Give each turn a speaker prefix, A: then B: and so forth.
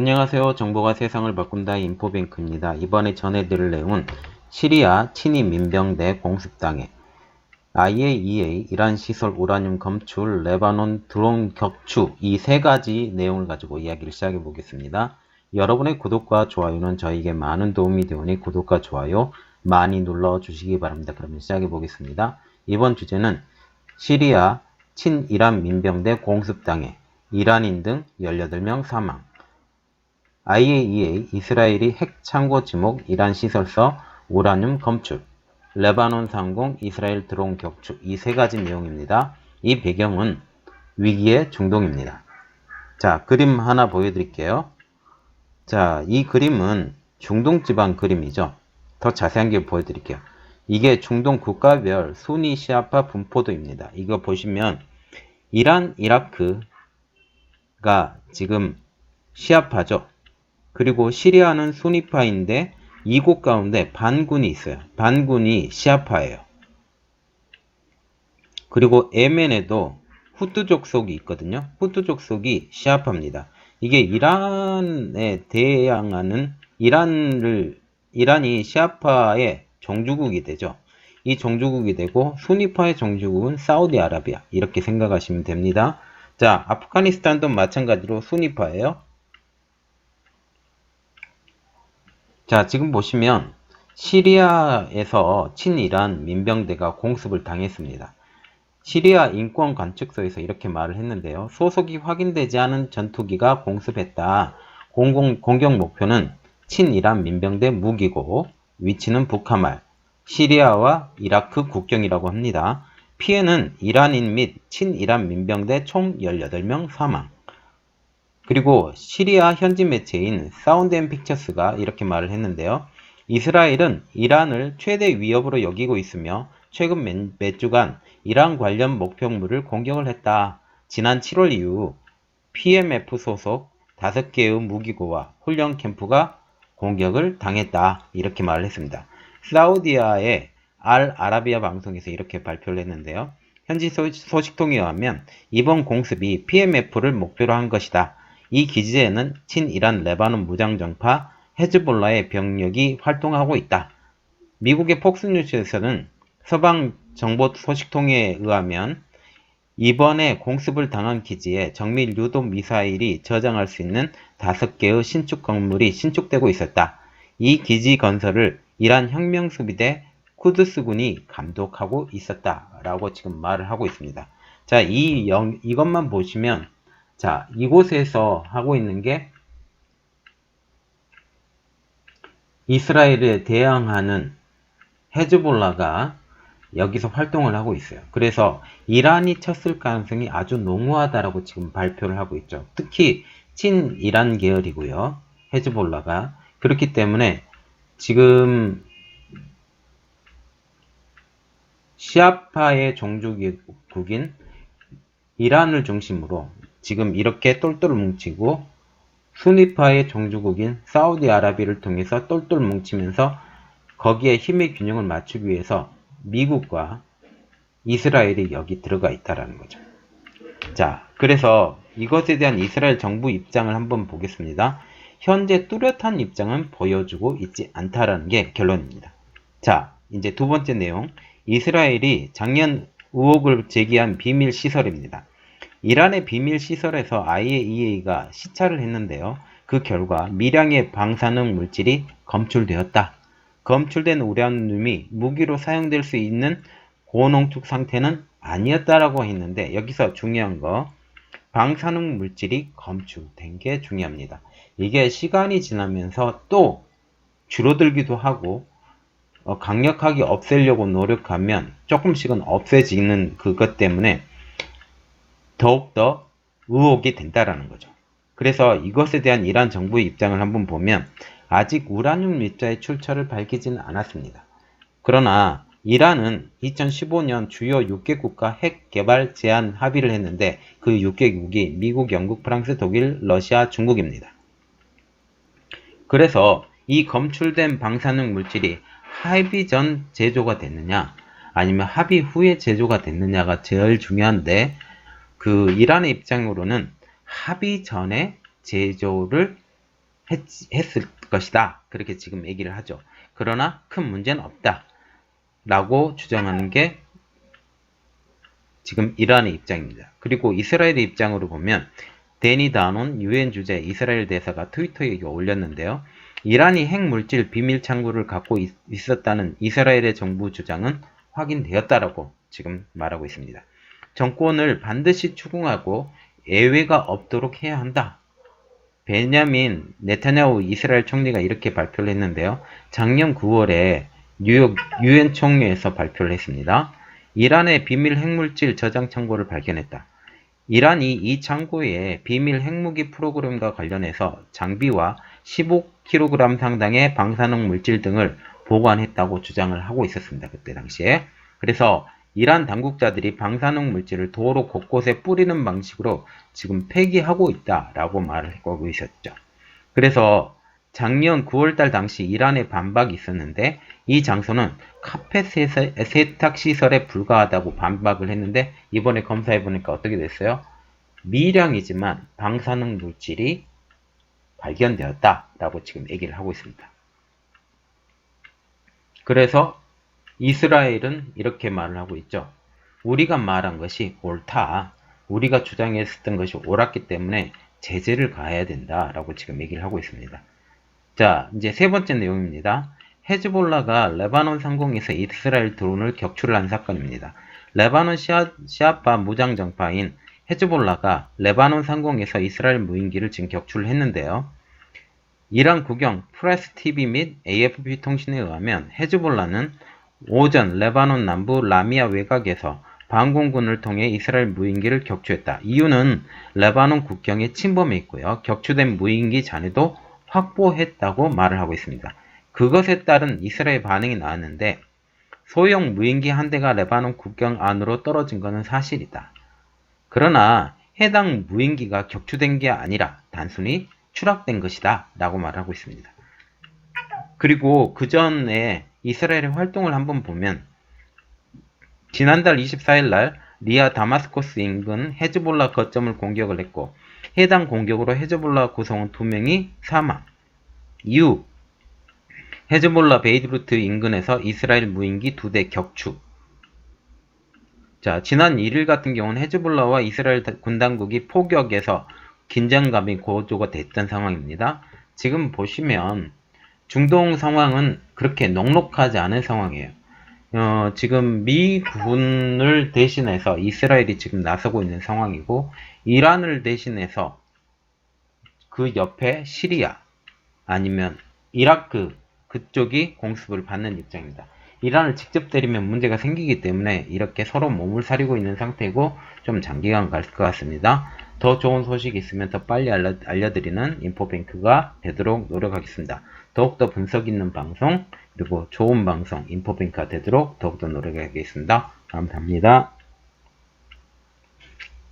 A: 안녕하세요. 정보가 세상을 바꾼다 인포뱅크입니다. 이번에 전해드릴 내용은 시리아 친위 민병대 공습당해 IAEA 이란 시설 우라늄 검출 레바논 드론 격추 이 세 가지 내용을 가지고 이야기를 시작해 보겠습니다. 여러분의 구독과 좋아요는 저에게 많은 도움이 되오니 구독과 좋아요 많이 눌러 주시기 바랍니다. 그러면 시작해 보겠습니다. 이번 주제는 시리아 친이란 민병대 공습당해 이란인 등 18명 사망 IAEA 이스라엘이 핵 창고 지목 이란 시설서 우라늄 검출 레바논 상공 이스라엘 드론 격추 이 세 가지 내용입니다. 이 배경은 위기의 중동입니다. 자 그림 하나 보여드릴게요. 자이 그림은 중동 지방 그림이죠. 더 자세한 게 보여드릴게요. 이게 중동 국가별 순위 시아파 분포도입니다. 이거 보시면 이란, 이라크가 지금 시아파죠. 그리고 시리아는 수니파인데 이곳 가운데 반군이 있어요. 반군이 시아파예요. 그리고 예멘에도 후투족 속이 있거든요. 후투족 속이 시아파입니다. 이게 이란에 대항하는 이란을 이란이 시아파의 종주국이 되죠. 이 종주국이 되고 수니파의 종주국은 사우디아라비아 이렇게 생각하시면 됩니다. 자, 아프가니스탄도 마찬가지로 수니파예요. 자, 지금 보시면 시리아에서 친이란 민병대가 공습을 당했습니다. 시리아 인권 관측소에서 이렇게 말을 했는데요. 소속이 확인되지 않은 전투기가 공습했다. 공공, 공격 목표는 친이란 민병대 무기고 위치는 북한말, 시리아와 이라크 국경이라고 합니다. 피해는 이란인 및 친이란 민병대 총 18명 사망. 그리고 시리아 현지 매체인 사운드 앤 픽처스가 이렇게 말을 했는데요. 이스라엘은 이란을 최대 위협으로 여기고 있으며 최근 몇, 몇 주간 이란 관련 목표물을 공격을 했다. 지난 7월 이후 PMF 소속 5개의 무기고와 훈련 캠프가 공격을 당했다. 이렇게 말을 했습니다. 사우디아의 알 아라비아 방송에서 이렇게 발표를 했는데요. 현지 소식통에 의하면 이번 공습이 PMF를 목표로 한 것이다. 이 기지에는 친이란 레바논 무장정파 헤즈볼라의 병력이 활동하고 있다. 미국의 폭스뉴스에서는 서방 정보 소식통에 의하면 이번에 공습을 당한 기지에 정밀 유도 미사일이 저장할 수 있는 5개의 신축 건물이 신축되고 있었다. 이 기지 건설을 이란 혁명수비대 쿠드스군이 감독하고 있었다라고 지금 말을 하고 있습니다. 자, 이 영, 이것만 보시면 자, 이곳에서 하고 있는 게 이스라엘에 대항하는 헤즈볼라가 여기서 활동을 하고 있어요. 그래서 이란이 쳤을 가능성이 아주 농후하다라고 지금 발표를 하고 있죠. 특히 친 이란 계열이고요. 헤즈볼라가 그렇기 때문에 지금 시아파의 종주국인 이란을 중심으로 지금 이렇게 똘똘 뭉치고 수니파의 종주국인 사우디아라비를 통해서 똘똘 뭉치면서 거기에 힘의 균형을 맞추기 위해서 미국과 이스라엘이 여기 들어가 있다라는 거죠. 자, 그래서 이것에 대한 이스라엘 정부 입장을 한번 보겠습니다. 현재 뚜렷한 입장은 보여주고 있지 않다라는 게 결론입니다. 자, 이제 두 번째 내용. 이스라엘이 작년 의혹을 제기한 비밀 시설입니다. 이란의 비밀 시설에서 IAEA가 시찰을 했는데요. 그 결과 미량의 방사능 물질이 검출되었다. 검출된 우라늄이 무기로 사용될 수 있는 고농축 상태는 아니었다라고 했는데 여기서 중요한 거 방사능 물질이 검출된 게 중요합니다. 이게 시간이 지나면서 또 줄어들기도 하고 어, 강력하게 없애려고 노력하면 조금씩은 없애지는 그것 때문에 더욱더 의혹이 된다라는 거죠. 그래서 이것에 대한 이란 정부의 입장을 한번 보면 아직 우라늄 입자의 출처를 밝히지는 않았습니다. 그러나 이란은 2015년 주요 6개국과 핵 개발 제한 합의를 했는데 그 6개국이 미국, 영국, 프랑스, 독일, 러시아, 중국입니다. 그래서 이 검출된 방사능 물질이 합의 전 제조가 됐느냐 아니면 합의 후에 제조가 됐느냐가 제일 중요한데 그 이란의 입장으로는 합의 전에 제조를 했, 했을 것이다. 그렇게 지금 얘기를 하죠. 그러나 큰 문제는 없다. 라고 주장하는 게 지금 이란의 입장입니다. 그리고 이스라엘의 입장으로 보면 데니 다논 유엔 주재 이스라엘 대사가 트위터에 올렸는데요. 이란이 핵물질 비밀 창구를 갖고 있, 있었다는 이스라엘의 정부 주장은 확인되었다라고 지금 말하고 있습니다. 정권을 반드시 추궁하고 예외가 없도록 해야 한다. 베냐민 네타냐후 이스라엘 총리가 이렇게 발표를 했는데요. 작년 9월에 뉴욕 유엔 총회에서 발표를 했습니다. 이란의 비밀 핵물질 저장 창고를 발견했다. 이란이 이 창고에 비밀 핵무기 프로그램과 관련해서 장비와 15kg 상당의 방사능 물질 등을 보관했다고 주장을 하고 있었습니다. 그때 당시에. 그래서 이란 당국자들이 방사능 물질을 도로 곳곳에 뿌리는 방식으로 지금 폐기하고 있다라고 말을 하고 있었죠. 그래서 작년 9월달 당시 이란의 반박이 있었는데 이 장소는 카펫 세탁 시설에 불과하다고 반박을 했는데 이번에 검사해 보니까 어떻게 됐어요? 미량이지만 방사능 물질이 발견되었다라고 지금 얘기를 하고 있습니다. 그래서 이스라엘은 이렇게 말을 하고 있죠. 우리가 말한 것이 옳다. 우리가 주장했었던 것이 옳았기 때문에 제재를 가해야 된다 라고 지금 얘기를 하고 있습니다. 자, 이제 세 번째 내용입니다. 헤즈볼라가 레바논 상공에서 이스라엘 드론을 격추를 한 사건입니다. 레바논 시아, 시아파 무장 정파인 헤즈볼라가 레바논 상공에서 이스라엘 무인기를 지금 격추를 했는데요. 이란 국영 프레스 TV 및 AFP 통신에 의하면 헤즈볼라는 오전 레바논 남부 라미아 외곽에서 반공군을 통해 이스라엘 무인기를 격추했다. 이유는 레바논 국경에 침범해 있고요. 격추된 무인기 잔해도 확보했다고 말을 하고 있습니다. 그것에 따른 이스라엘 반응이 나왔는데 소형 무인기 한 대가 레바논 국경 안으로 떨어진 것은 사실이다. 그러나 해당 무인기가 격추된 게 아니라 단순히 추락된 것이다 라고 말하고 있습니다. 그리고 그 전에 이스라엘의 활동을 한번 보면 지난달 24일 날 리아 다마스코스 인근 헤즈볼라 거점을 공격을 했고 해당 공격으로 헤즈볼라 구성원 2명이 사망. 이후 헤즈볼라 베이드루트 인근에서 이스라엘 무인기 2대 격추. 자, 지난 1일 같은 경우는 헤즈볼라와 이스라엘 군당국이 포격에서 긴장감이 고조가 됐던 상황입니다. 지금 보시면 중동 상황은 그렇게 넉넉하지 않은 상황이에요. 어, 지금 미군을 대신해서 이스라엘이 지금 나서고 있는 상황이고 이란을 대신해서 그 옆에 시리아 아니면 이라크 그쪽이 공습을 받는 입장입니다. 이란을 직접 때리면 문제가 생기기 때문에 이렇게 서로 몸을 사리고 있는 상태고 좀 장기간 갈 것 같습니다. 더 좋은 소식이 있으면 더 빨리 알려, 알려드리는 인포뱅크가 되도록 노력하겠습니다. 더욱더 분석 있는 방송 그리고 좋은 방송 인포뱅크가 되도록 더욱더 노력하겠습니다. 감사합니다.